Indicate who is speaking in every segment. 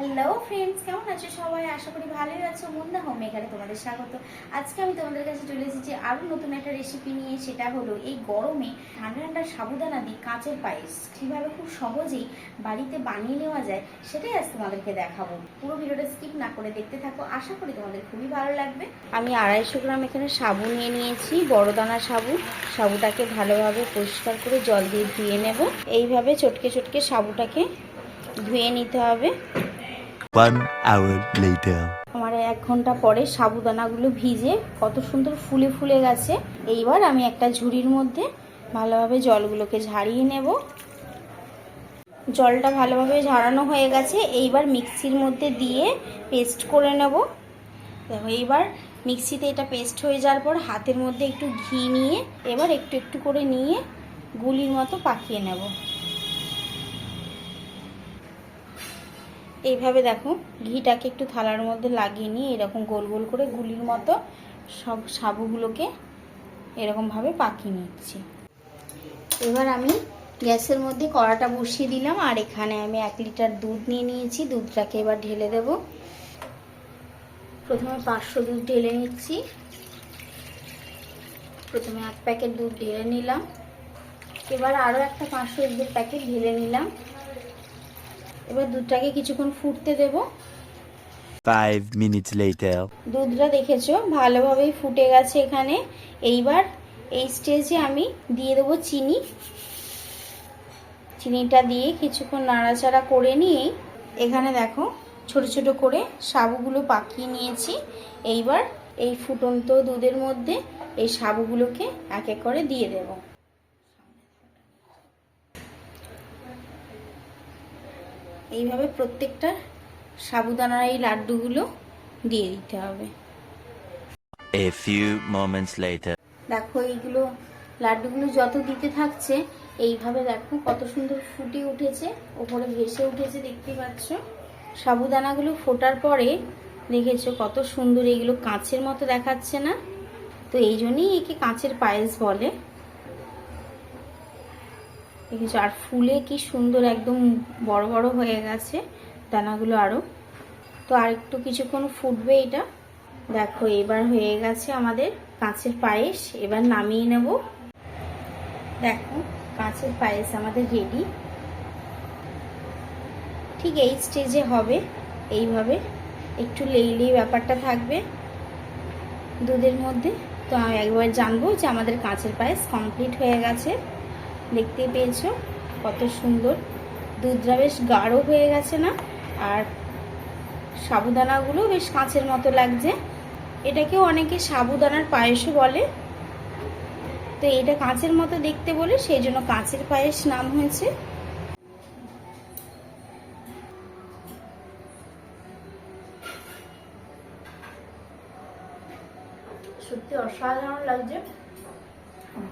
Speaker 1: Hello friends কেমন আছো সবাই? আশা করি ভালোই আছো। মন্দা হোম মেকারে তোমাদের স্বাগত। আজকে আমি তোমাদের কাছে চলে এসেছি আরও নতুন একটা রেসিপি নিয়ে, সেটা হলো এই গরমে ঠান্ডা ঠান্ডা সাবুদানা দিয়ে কাঁচের পায়েস। কীভাবে খুব সহজেই বাড়িতে বানিয়ে নেওয়া যায়, সেটাই আজ তোমাদেরকে দেখাবো। পুরো ভিডিওটা স্কিপ না করে দেখতে থাকো। আশা করি তোমাদের খুবই ভালো লাগবে। আমি আড়াইশো গ্রাম এখানে সাবু নিয়ে নিয়েছি বড় দানা সাবু। সাবুটাকে ভালোভাবে পরিষ্কার করে জল দিয়ে ধুয়ে নেব। এইভাবে চটকে চটকে সাবুটাকে ধুয়ে নিতে হবে।
Speaker 2: One.
Speaker 1: আমার এক ঘণ্টা পরে সাবুদানাগুলো ভিজে কত সুন্দর ফুলে ফুলে গেছে। এইবার আমি একটা ঝুড়ির মধ্যে ভালোভাবে জলগুলোকে ঝাড়িয়ে নেব। জলটা ভালোভাবে ঝাড়ানো হয়ে গেছে। এইবার মিক্সির মধ্যে দিয়ে পেস্ট করে নেব। দেখো, এইবার মিক্সিতে এটা পেস্ট হয়ে যাওয়ার পর হাতের মধ্যে একটু ঘি নিয়ে এবার একটু একটু করে নিয়ে গুলির মতো পাকিয়ে নেব। এইভাবে দেখো, ঘিটাকে একটু থালার মধ্যে লাগিয়ে নিয়ে এরকম গোল গোল করে গুলির মতো সব সাবুগুলোকে এরকমভাবে পাকিয়ে নিচ্ছি। এবার আমি গ্যাসের মধ্যে কড়াটা বসিয়ে দিলাম, আর এখানে আমি এক লিটার দুধ নিয়ে নিয়েছি। দুধটাকে এবার ঢেলে দেব। প্রথমে পাঁচশো দুধ ঢেলে নিচ্ছি। প্রথমে এক প্যাকেট দুধ ঢেলে নিলাম। এবার আরও একটা পাঁচশো দুধের প্যাকেট ঢেলে নিলাম। এবার দুধটাকে কিছুক্ষণ ফুটতে দেব।
Speaker 2: Five minutes later.
Speaker 1: দুধটা দেখেছ? ভালোভাবেই ফুটে গেছে এখানে। এইবার এই স্টেজে আমি দিয়ে দেবো চিনি। চিনিটা দিয়ে কিছুক্ষণ নাড়াচাড়া করে নিয়েই এখানে দেখো ছোট ছোট করে সাবুগুলো পাকিয়ে নিয়েছি। এইবার এই ফুটন্ত দুধের মধ্যে এই সাবুগুলোকে এক এক করে দিয়ে দেবো। এইভাবে প্রত্যেকটা সাবুদানার এই লাড্ডুগুলো দিয়ে দিতে হবে।
Speaker 2: A few moments later.
Speaker 1: দেখো এইগুলো লাড্ডুগুলো যত দিতে থাকছে এইভাবে দেখো কত সুন্দর ফুটে উঠেছে ওপরে ভেসে উঠেছে দেখতে পাচ্ছ? সাবুদানাগুলো ফোটার পরে দেখেছ কত সুন্দর এগুলো কাঁচের মতো দেখাচ্ছে না? তো এই জন্যই একে কাঁচের পায়েস বলে। দেখেছ? আর ফুলে কি সুন্দর একদম বড় বড় হয়ে গেছে দানাগুলো আরও তো আর একটু কিছুক্ষণ ফুটবে এটা। দেখো, এবার হয়ে গেছে আমাদের কাঁচের পায়েস। এবার নামিয়ে নেব। দেখো, কাঁচের পায়েস আমাদের রেডি ঠিক এই স্টেজে হবে, এইভাবে। একটু লেইলেই ব্যাপারটা থাকবে দুধের মধ্যে। তো আমি একবার জানব যে আমাদের কাঁচের পায়েস কমপ্লিট হয়ে গেছে। দেখতে পেয়েছ? কত সুন্দর। দুধটা বেশ গাঢ় হয়ে গেছে না? আর সাবুদানাগুলো বেশ কাঁচের মতো লাগছে। এটাকেও অনেকে সাবুদানার পায়েসও বলে। তো এটা কাঁচের মতো দেখতে বলে, সেই জন্য কাঁচের পায়েস নাম হয়েছে। সত্যি অসাধারণ লাগছে।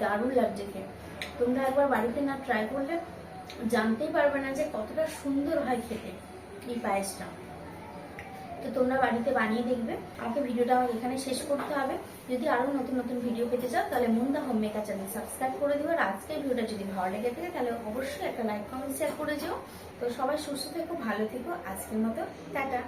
Speaker 1: দারুণ লাগছে খেয়ে তোমরা একবার বাড়িতে না ট্রাই করলে জানতেই পারবে না যে কতটা সুন্দর হয় খেতে এই পায়েসটা। তো তোমরা বাড়িতে বানিয়ে দেখবে। আমাকে ভিডিওটা আমার এখানে শেষ করতে হবে। যদি আরও নতুন নতুন ভিডিও পেতে চাও, তাহলে Munda home maker channel subscribe করে দিও। আর আজকের ভিডিওটা যদি ভালো লেগে থাকে, তাহলে অবশ্যই একটা লাইক কমেন্ট শেয়ার করে যেও তো সবাই সুস্থ থেকো, ভালো থেকো। আজকের মতো, টাটা।